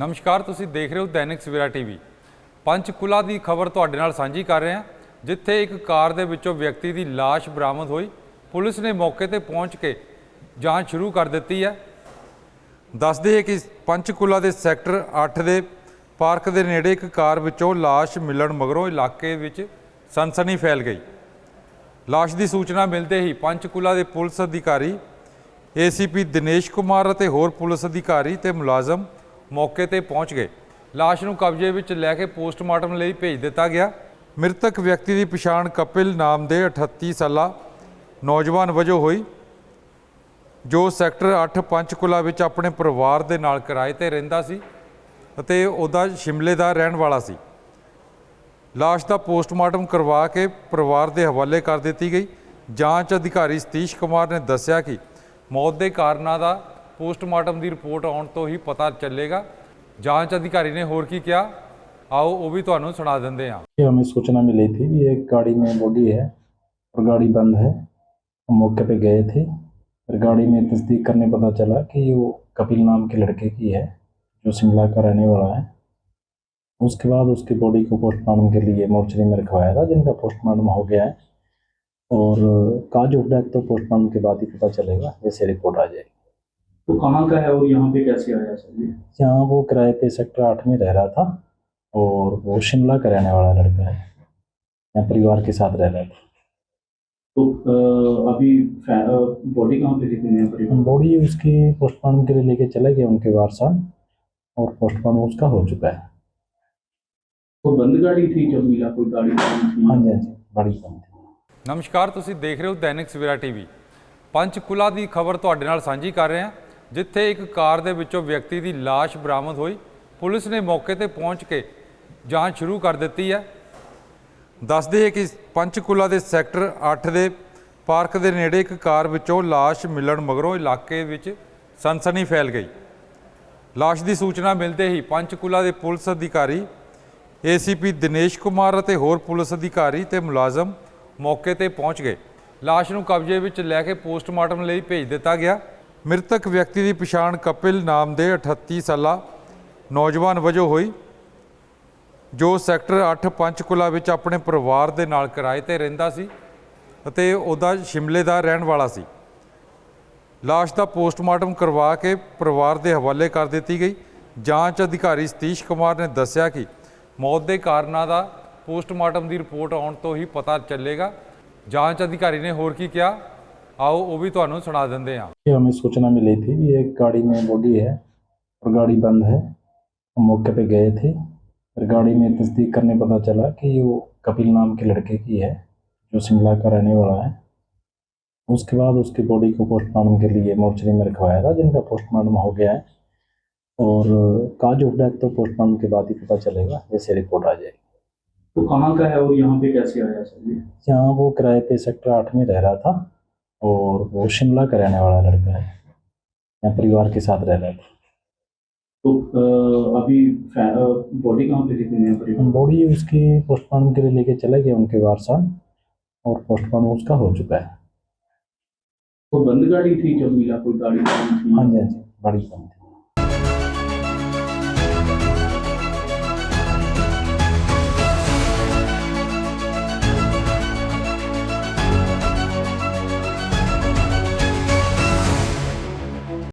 ਨਮਸਕਾਰ, ਤੁਸੀਂ ਦੇਖ ਰਹੇ ਹੋ ਦੈਨਿਕ ਸਵੇਰਾ ਟੀਵੀ ਪੰਚਕੁਲਾ ਦੀ ਖਬਰ ਤੁਹਾਡੇ ਨਾਲ ਸਾਂਝੀ ਕਰ ਰਹੇ ਹਾਂ, ਜਿੱਥੇ ਇੱਕ ਕਾਰ ਦੇ ਵਿੱਚੋਂ ਵਿਅਕਤੀ ਦੀ ਲਾਸ਼ ਬਰਾਮਦ ਹੋਈ। ਪੁਲਿਸ ਨੇ ਮੌਕੇ ਤੇ ਪਹੁੰਚ ਕੇ ਜਾਂਚ ਸ਼ੁਰੂ ਕਰ ਦਿੱਤੀ ਹੈ। ਦੱਸਦੇ ਹੈ ਕਿ ਪੰਚਕੁਲਾ ਦੇ ਸੈਕਟਰ 8 ਦੇ ਪਾਰਕ ਦੇ ਨੇੜੇ ਇੱਕ ਕਾਰ ਵਿੱਚੋਂ ਲਾਸ਼ ਮਿਲਣ ਮਗਰੋਂ ਇਲਾਕੇ ਵਿੱਚ ਸਨਸਨੀ ਫੈਲ ਗਈ। ਲਾਸ਼ ਦੀ ਸੂਚਨਾ ਮਿਲਦੇ ਹੀ ਪੰਚਕੁਲਾ ਦੇ ਪੁਲਿਸ ਅਧਿਕਾਰੀ ਏਸੀਪੀ ਦਿਨੇਸ਼ ਕੁਮਾਰ ਅਤੇ ਹੋਰ ਪੁਲਿਸ ਅਧਿਕਾਰੀ ਤੇ ਮੁਲਾਜ਼ਮ ਮੌਕੇ ਤੇ ਪਹੁੰਚ ਗਏ। ਲਾਸ਼ ਨੂੰ ਕਬਜ਼ੇ ਵਿੱਚ ਲੈ ਕੇ ਪੋਸਟਮਾਰਟਮ ਲਈ ਭੇਜ ਦਿੱਤਾ ਗਿਆ। ਮ੍ਰਿਤਕ ਵਿਅਕਤੀ ਦੀ ਪਛਾਣ ਕਪਿਲ ਨਾਮ ਦੇ 38 ਸਾਲਾ ਨੌਜਵਾਨ ਵਜੋਂ ਹੋਈ, ਜੋ ਸੈਕਟਰ 8 ਪੰਚਕੁਲਾ ਵਿੱਚ ਆਪਣੇ ਪਰਿਵਾਰ ਦੇ ਨਾਲ ਕਿਰਾਏ ਤੇ ਰਹਿੰਦਾ ਸੀ ਅਤੇ ਉਹਦਾ ਸ਼ਿਮਲੇ ਦਾ ਰਹਿਣ ਵਾਲਾ ਸੀ। ਲਾਸ਼ ਦਾ ਪੋਸਟਮਾਰਟਮ ਕਰਵਾ ਕੇ ਪਰਿਵਾਰ ਦੇ ਹਵਾਲੇ ਕਰ ਦਿੱਤੀ ਗਈ। ਜਾਂਚ ਅਧਿਕਾਰੀ ਸਤੀਸ਼ ਕੁਮਾਰ ਨੇ ਦੱਸਿਆ ਕਿ ਮੌਤ ਦੇ ਕਾਰਨਾਂ ਦਾ ਪੋਸਟਮਾਰਟਮ ਦੀ ਰਿਪੋਰਟ ਆਉਣ ਤੋਂ ਹੀ ਪਤਾ ਚੱਲੇਗਾ ਜਾਂਚ ਅਧਿਕਾਰੀ ਨੇ ਹੋਰ ਕੀ ਕਿਹਾ ਆਓ ਉਹ ਵੀ ਤੁਹਾਨੂੰ ਸੁਣਾ ਦਿੰਦੇ ਹਾਂ कि हमें सूचना मिली थी कि एक गाड़ी में बॉडी है और गाड़ी बंद है हम मौके पे गए थे फिर गाड़ी में तस्दीक करने पता चला कि वो कपिल नाम के लड़के की है जो शिमला का रहने वाला है उसके बाद उसकी बॉडी को पोस्टमार्टम के लिए मोर्चरी में रखवाया था जिनका पोस्टमार्टम हो गया है और काज ऑफ डेथ तो पोस्टमार्टम के बाद ही पता चलेगा जैसे रिपोर्ट आ जाएगी तो कहाँ का है और यहाँ पे कैसे आया सर ये यहाँ वो किराए पे सेक्टर आठ में रह रहा था और वो शिमला का रहने वाला लड़का है यहाँ परिवार के साथ रह रहा था तो अ, अभी बॉडी कहाँ पे थी दुनिया परिवार बॉडी उसकी पोस्टमार्टम के लिए लेके चले गए उनके वारसान और पोस्टमार्टम उसका हो चुका है तो बंद गाड़ी थी जब मिला कोई गाड़ी बंद थी हाँ जी हाँ जी बड़ी बंद थी ਨਮਸਕਾਰ ਤੁਸੀਂ ਦੇਖ ਰਹੇ ਹੋ ਦੈਨਿਕ ਸਵੇਰਾ ਟੀਵੀ ਪੰਚਕੁਲਾ ਦੀ ਖਬਰ ਤੁਹਾਡੇ ਨਾਲ ਸਾਂਝੀ ਕਰ ਰਹੇ ਹਾਂ ਜਿੱਥੇ ਇੱਕ ਕਾਰ ਦੇ ਵਿੱਚੋਂ ਵਿਅਕਤੀ ਦੀ ਲਾਸ਼ ਬਰਾਮਦ ਹੋਈ, ਪੁਲਿਸ ਨੇ ਮੌਕੇ ਤੇ ਪਹੁੰਚ ਕੇ ਜਾਂਚ ਸ਼ੁਰੂ ਕਰ ਦਿੱਤੀ ਹੈ। ਦੱਸਦੇ ਹੈ ਕਿ ਪੰਚਕੂਲਾ ਦੇ ਸੈਕਟਰ 8 ਦੇ ਪਾਰਕ ਦੇ ਨੇੜੇ ਇੱਕ ਕਾਰ ਵਿੱਚੋਂ ਲਾਸ਼ ਮਿਲਣ ਮਗਰੋਂ ਇਲਾਕੇ ਵਿੱਚ ਸਨਸਨੀ ਫੈਲ ਗਈ। ਲਾਸ਼ ਦੀ ਸੂਚਨਾ ਮਿਲਦੇ ਹੀ ਪੰਚਕੂਲਾ ਦੇ ਪੁਲਿਸ ਅਧਿਕਾਰੀ, ਏਸੀਪੀ ਦਿਨੇਸ਼ ਕੁਮਾਰ ਅਤੇ ਹੋਰ ਪੁਲਿਸ ਅਧਿਕਾਰੀ ਤੇ ਮੁਲਾਜ਼ਮ ਮੌਕੇ ਤੇ ਪਹੁੰਚ ਗਏ। ਲਾਸ਼ ਨੂੰ ਕਬਜ਼ੇ ਵਿੱਚ ਲੈ ਕੇ ਪੋਸਟਮਾਰਟਮ ਲਈ ਭੇਜ ਦਿੱਤਾ ਗਿਆ। ਮ੍ਰਿਤਕ ਵਿਅਕਤੀ ਦੀ ਪਛਾਣ ਕਪਿਲ ਨਾਮ ਦੇ 38 ਸਾਲਾ ਨੌਜਵਾਨ ਵਜੋਂ ਹੋਈ, ਜੋ ਸੈਕਟਰ 8 ਪੰਚਕੁਲਾ ਵਿੱਚ ਆਪਣੇ ਪਰਿਵਾਰ ਦੇ ਨਾਲ ਕਿਰਾਏ ਤੇ ਰਹਿੰਦਾ ਸੀ ਅਤੇ ਉਹਦਾ ਸ਼ਿਮਲੇ ਦਾ ਰਹਿਣ ਵਾਲਾ ਸੀ। ਲਾਸ਼ ਦਾ ਪੋਸਟਮਾਰਟਮ ਕਰਵਾ ਕੇ ਪਰਿਵਾਰ ਦੇ ਹਵਾਲੇ ਕਰ ਦਿੱਤੀ ਗਈ। ਜਾਂਚ ਅਧਿਕਾਰੀ ਸਤੀਸ਼ ਕੁਮਾਰ ਨੇ ਦੱਸਿਆ ਕਿ ਮੌਤ ਦੇ ਕਾਰਨਾਂ ਦਾ ਪੋਸਟਮਾਰਟਮ ਦੀ ਰਿਪੋਰਟ ਆਉਣ ਤੋਂ ਹੀ ਪਤਾ ਚੱਲੇਗਾ। ਜਾਂਚ ਅਧਿਕਾਰੀ ਨੇ ਹੋਰ ਕੀ ਕਿਹਾ ਆਓ ਉਹ ਵੀ ਤੁਹਾਨੂੰ ਸੁਣਾ ਦਿੰਦੇ ਹਾਂ कि हमें सूचना मिली थी कि एक गाड़ी में बॉडी है और गाड़ी बंद है हम मौके पे गए थे फिर गाड़ी में तस्दीक करने पता चला कि वो कपिल नाम के लड़के की है जो शिमला का रहने वाला है उसके बाद उसकी बॉडी को पोस्टमार्टम के लिए मोर्चरी में रखवाया था जिनका पोस्टमार्टम हो गया है और काज ऑफ डेथ तो पोस्टमार्टम के बाद ही पता चलेगा जैसे रिपोर्ट आ जाएगी तो कहाँ का है और यहाँ पे कैसे आया सर ये यहाँ वो किराए पे सेक्टर आठ में रह रहा था और वो शिमला का रहने वाला लड़का है। यहाँ परिवार के साथ रह रहा था तो अभी बॉडी कहाँ पे थी बॉडी उसकी पोस्टमार्टम के लिए लेके चले गए उनके वारसान और पोस्टमार्टम उसका हो चुका है। तो बंद गाड़ी थी जब मिला कोई गाड़ी हाँ जी हाँ जी बड़ी बंद थी।